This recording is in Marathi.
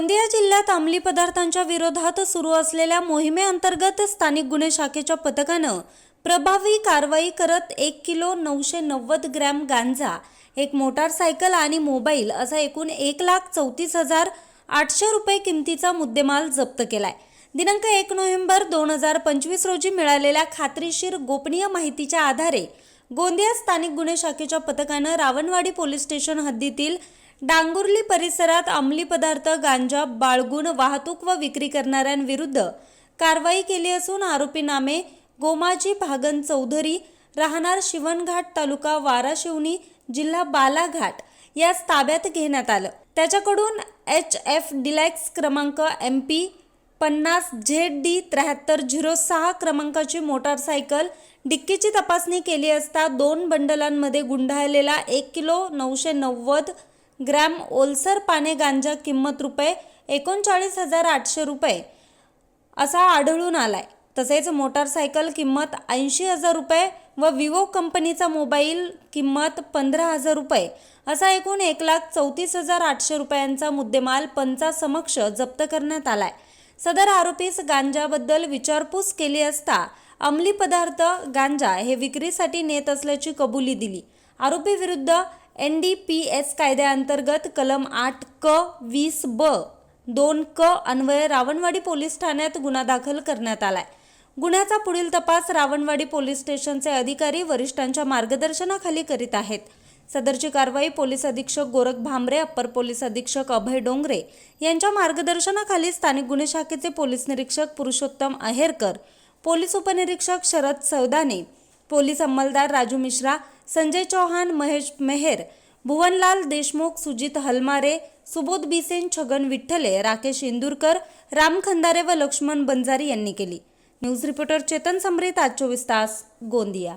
गोंदिया जिल्ह्यात अंमली पदार्थांच्या विरोधात सुरू असलेल्या मोहिमेअंतर्गत स्थानिक गुन्हे शाखेच्या पथकानं प्रभावी कारवाई करत एक किलो नऊशे नव्वद ग्रॅम गांजा एक मोटारसायकल आणि मोबाईल असा एकूण एक लाख चौतीस हजार आठशे रुपये किमतीचा मुद्देमाल जप्त केलाय. दिनांक एक नोव्हेंबर दोन हजार पंचवीस रोजी मिळालेल्या खात्रीशीर गोपनीय माहितीच्या आधारे गोंदिया स्थानिक गुन्हे शाखेच्या पथकानं रावणवाडी पोलीस स्टेशन हद्दीतील डांगुर्ली परिसरात अंमली पदार्थ गांजा बाळगून वाहतूक व विक्री करणाऱ्यांविरुद्ध कारवाई केली असून आरोपी नामे गोमाजी भागन चौधरी राहणार शिवणघाट तालुका वाराशिवनी जिल्हा बालाघाट यास ताब्यात घेण्यात आलं. त्याच्याकडून एच एफ डिलॅक्स क्रमांक एम पी पन्नास झेड डी त्र्याहत्तर झिरो सहा क्रमांकाची मोटारसायकल डिक्कीची तपासणी केली असता दोन बंडलांमध्ये गुंडाळलेला एक किलो नऊशे नव्वद ग्रॅम ओलसर पाने गांजा किंमत रुपये एकोणचाळीस हजार आठशे रुपये असा आढळून आलाय. तसेच मोटारसायकल किंमत ऐंशी हजार रुपये व विवो कंपनीचा मोबाईल किंमत पंधरा हजार रुपये असा एकूण एक लाख चौतीस हजार आठशे रुपयांचा मुद्देमाल पंचासमक्ष जप्त करण्यात आलाय. सदर आरोपीस गांजाबद्दल विचारपूस केली असता अंमली पदार्थ गांजा हे विक्रीसाठी नेत असल्याची कबुली दिली. आरोपीविरुद्ध एन डी पी एस कायद्याअंतर्गत कलम आठ क वीस ब दोन क अन्वये रावणवाडी पोलीस ठाण्यात गुन्हा दाखल करण्यात आलाय. गुन्ह्याचा पुढील तपास रावणवाडी पोलीस स्टेशनचे अधिकारी वरिष्ठांच्या मार्गदर्शनाखाली करीत आहेत. सदरची कारवाई पोलीस अधीक्षक गोरख भांबरे अप्पर पोलीस अधीक्षक अभय डोंगरे यांच्या मार्गदर्शनाखाली स्थानिक गुन्हे शाखेचे पोलीस निरीक्षक पुरुषोत्तम अहेरकर पोलीस उपनिरीक्षक शरद सौदाने पोलीस अंमलदार राजू मिश्रा संजय चौहान महेश मेहेर भुवनलाल देशमुख सुजित हलमारे सुबोध बिसेन छगन विठ्ठले राकेश इंदूरकर राम खंदारे व लक्ष्मण बंजारी यांनी केली. न्यूज रिपोर्टर चेतन समरेत आज चोवीस तास गोंदिया.